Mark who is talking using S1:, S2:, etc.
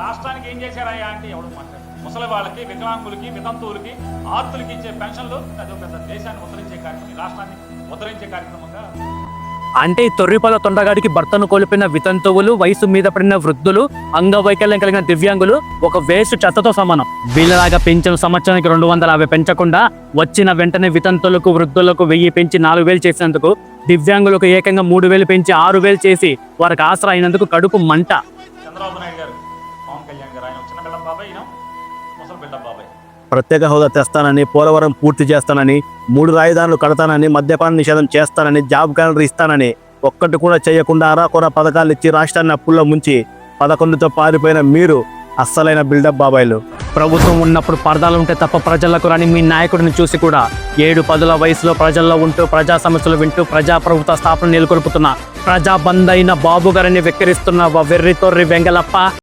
S1: రాష్ట్రానికి ఏం చేశారయ్యా అంటే ఎవడు మాట్లాడు ముసలి వాళ్ళకి వికలాంగులకి వితంతువులకి ఆర్తులకి ఇచ్చే పెన్షన్లు అది ఒక పెద్ద దేశాన్ని ఉద్ధరించే కార్యక్రమం రాష్ట్రాన్ని ఉద్ధరించే కార్యక్రమంగా
S2: అంటే తొర్రిపల తొండగాడికి భర్తను కోల్పోయిన వితంతువులు వయసు మీద పడిన వృద్ధులు అంగవైకల్యం కలిగిన దివ్యాంగులు ఒక వేస్ట్ చెత్తతో సమానం. వీళ్ళలాగా పెంచిన సంవత్సరానికి రెండు వందల యాభై పెంచకుండా వచ్చిన వెంటనే వితంతులకు వృద్ధులకు వెయ్యి పెంచి నాలుగు వేలు చేసినందుకు దివ్యాంగులకు ఏకంగా మూడు వేలు పెంచి ఆరు వేలు చేసి వారికి ఆసరా అయినందుకు కడుపు మంట.
S1: చంద్రబాబు నాయుడు గారు పవన్ కళ్యాణ్ గారు. ఆయన ఒక చిన్న బిడ్డ బాబాయ్ ఈయన ముసలి బిడ్డ బాబాయ్.
S3: ప్రత్యేక హోదా తెస్తానని పోలవరం పూర్తి చేస్తానని మూడు రాజధానులు కడతానని మద్యపాన నిషేధం చేస్తానని జాబ్ క్యాలెండర్ ఇస్తానని ఒక్కటి కూడా చేయకుండా అరాకొర పథకాలు ఇచ్చి రాష్ట్రాన్ని అప్పుల్లో ముంచి పదకొండుతో పారిపోయిన మీరు అస్సలైన బిల్డప్ బాబాయిలు.
S2: ప్రభుత్వం ఉన్నప్పుడు పరదాలు ఉంటే తప్ప ప్రజలకు రాని మీ నాయకుడిని చూసి కూడా ఏడు పదుల వయసులో ప్రజల్లో ఉంటూ ప్రజా సమస్యలు వింటూ ప్రజా ప్రభుత్వ స్థాపన నెలకొల్పుతున్న ప్రజాబంద్ అయిన బాబు గారిని వెక్కిరిస్తున్న వెర్రి తొర్రి వెంగలప్ప.